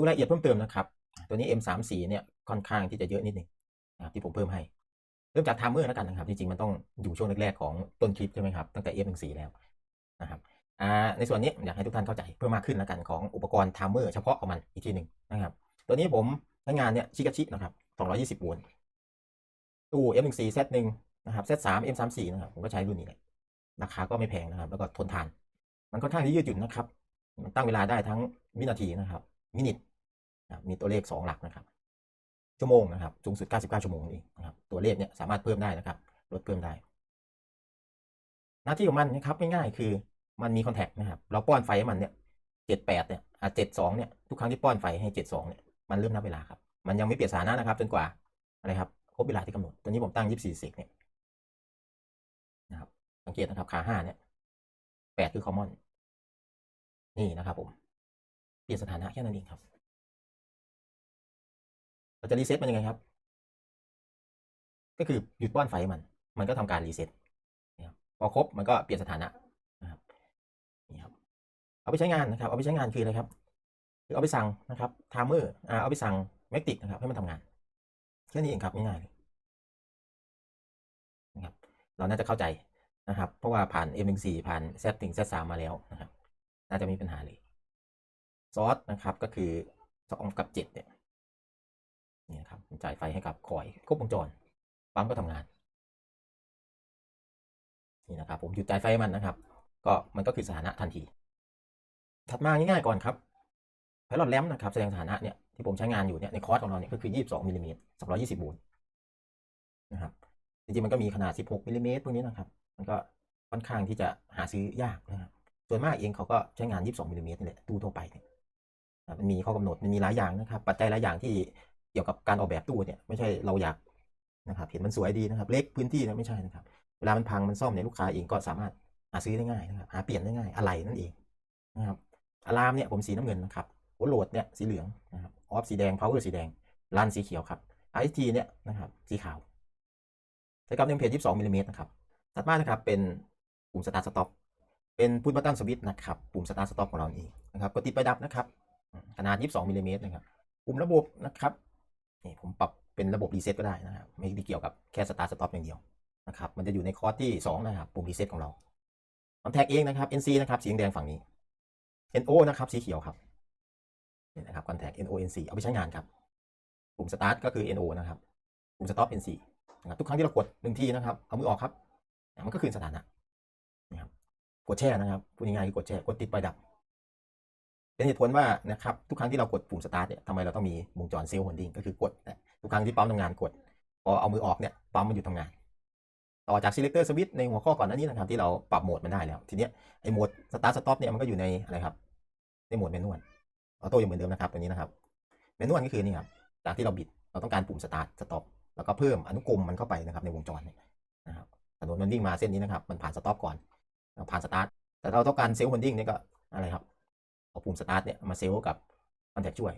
ดูรายละเอียดเพิ่มเติมนะครับ ตัวนี้ M34 เนี่ยค่อนข้างที่จะเยอะนิดหนึงนะครับที่ผมเพิ่มให้ เริ่มจากไทม์เมอร์แล้วกันนะครับ จริงๆ มันต้องอยู่ช่วงแรกๆของต้นคลิปใช่ไหมครับ ตั้งแต่ F14 แล้วนะครับอ่าในส่วนนี้อยากให้ทุกท่านเข้าใจเพิ่มมากขึ้นแล้วกันของอุปกรณ์ไทม์เมอร์เฉพาะของมันอีกทีหนึ่งนะครับตัวนี้ผมใช้งานเนี่ยชิกาชินะครับ220โวลต์ตู้ F14 Z1 นะครับ Z3 M34 นะครับผมก็ใช้รุ่นนี้แหละราคาก็ไม่แพงนะครับ แล้วก็ทนทาน มันค่อนข้างที่ยืดหยุ่นนะครับ มันตั้งเวลาได้ทั้งวินาทีนะครับ มินิท มีตัวเลข 2 หลักนะครับ ชั่วโมงนะครับสูงสุด 99 ชั่วโมงนี่นะครับตัวเลขเนี่ยสามารถเพิ่มได้นะครับ ลดเพิ่มได้ หน้าที่ของมันนะครับง่ายๆคือมันมีคอนแทคนะครับ เราป้อนไฟให้มันเนี่ย78เนี่ยอะ72เนี่ยทุกครั้งที่ป้อนไฟให้72เนี่ยมันเริ่มนับเวลาครับ มันยังไม่เปลี่ยนสถานะนะครับ จนกว่าอะไรครับครบเวลาที่กำหนดตัวนี้ผมตั้ง24เซกเนี่ยนะครับสังเกตนะครับขาห้าเนี่ย8คือ common นี่นะครับผม เปลี่ยนสถานะแค่นั้นเองครับ จะรีเซ็ตมันยังไงครับ ก็คือหยุดป้อนไฟมัน มันก็ทำการรีเซ็ตนะครับพอครบมันก็เปลี่ยนสถานะนะครับนี่ครับเอาไปใช้งานนะครับ เอาไปใช้งานคืออะไรครับคือเอาไปสั่งนะครับไทม์เมอร์อ่าเอาไปสั่งแมกติกนะครับ ให้มันทำงานแค่นี้เองครับง่ายๆเลยนะครับ เราน่าจะเข้าใจนะครับ เพราะว่าผ่าน M14 ผ่าน Z ถึง Z3 มาแล้วนะครับ น่าจะไมมีปัญหาเลยซอสนะครับก็คือสองกับเจ็ดเนี่ย นี่นะครับจ่ายไฟให้กับคอยครบวงจรปั๊มก็ทำงาน นี่นะครับ ผมหยุดจ่ายไฟมันนะครับ ก็มันก็คือสถานะทันที ถัดมาง่ายๆก่อนครับไพลอตแลมนะครับแสดงสถานะเนี่ยที่ผมใช้งานอยู่เนี่ยในคอร์สของเราเนี่ยก็คือ22มิลลิเมตร220โวลต์นะครับจริงๆมันก็มีขนาด 16มิลลิเมตรพวกนี้นะครับ มันก็ค่อนข้างที่จะหาซื้อยากนะครับส่วนมากเองเขาก็ใช้งาน 22มิลลิเมตรนี่แหละตู้ทั่วไปเนี่ยมันมีข้อกำหนดมันมีหลายอย่างนะครับ ปัจจัยหลายอย่างที่ เกี่ยวกับการออกแบบตู้เนี่ยไม่ใช่เราอยากนะครับเห็นมันสวยดีนะครับ เล็กพื้นที่นะไม่ใช่นะครับ เวลามันพังมันซ่อมเนี่ยลูกค้าเองก็สามารถหาซื้อได้ง่ายนะครับหาเปลี่ยนได้ง่ายอะไรนั่นเองนะครับอะลามเนี่ยผมสีน้ำเงินนะครับหัวโหลดเนี่ยสีเหลืองนะครับออฟสีแดงพาวเวอร์สีแดงรันสีเขียวครับ IST เนี่ยนะครับสีขาวใช้กับเนมเพจ22มิลลิเมตรนะครับถัดมานะครับเป็นปุ่ม start stop เป็นพุทบัตตันสวิตช์นะครับปุ่ม start stop ของเราเองนะครับกดติดไปดับนะครับขนาด22มิลลิเมตรนะครับปุ่มระบบนะครับ นี่ผมปรับเป็นระบบรีเซ็ตก็ได้นะครับ ไม่ได้เกี่ยวกับแค่ start stop อย่างเดียวนะครับ มันจะอยู่ในคอร์สที่2นะครับปุ่มรีเซ็ตของเราคอนแทคเองนะครับ NC นะครับสีแดงฝั่งนี้ NO นะครับสีเขียวครับนี่นะครับคอนแทค NO NC เอาไปใช้งานครับปุ่ม start ก็คือ NO นะครับปุ่ม stop NC นะครับทุกครั้งที่เรากดหนึ่งทีนะครับเอามือออกครับมันก็คืนสถานะนะครับกดแช่นะครับพูดง่ายๆคือกดแช่กดติดไปดับ เป็นเหตุผลว่านะครับทุกครั้งที่เรากดปุ่ม start เนี่ยทำไมเราต้องมีวงจรเซลล์โฮลดิ้งก็คือกดทุกครั้งที่ปั๊มทำงานกด พอเอามือออกเนี่ยปั๊มมันหยุดทำงาน ต่อจาก selector switch ในหัวข้อก่อนหน้านี้นะครับที่เราปรับโหมดมันได้แล้ว ทีเนี้ยไอ้โหมด start stop เนี่ยมันก็อยู่ในอะไรครับในโหมดเมนวลออโต้ยังเหมือนเดิมนะครับตัวนี้นะครับเมนวลก็คือนี่ครับจากที่เราบิดเราต้องการปุ่ม start stop แล้วก็เพิ่มอนุกรมมันเข้าไปนะครับในวงจรนะครับถนนมันวิ่งมาเส้นนี้นะครับมันผ่านสต็อปก่อนผ่านสตาร์ทแต่เราต้องการเซลล์โฮลดิ้งเนี่ยก็อะไรครับ ปุ่มสตาร์ทเนี่ยมาเซลกับคอนแทคช่วย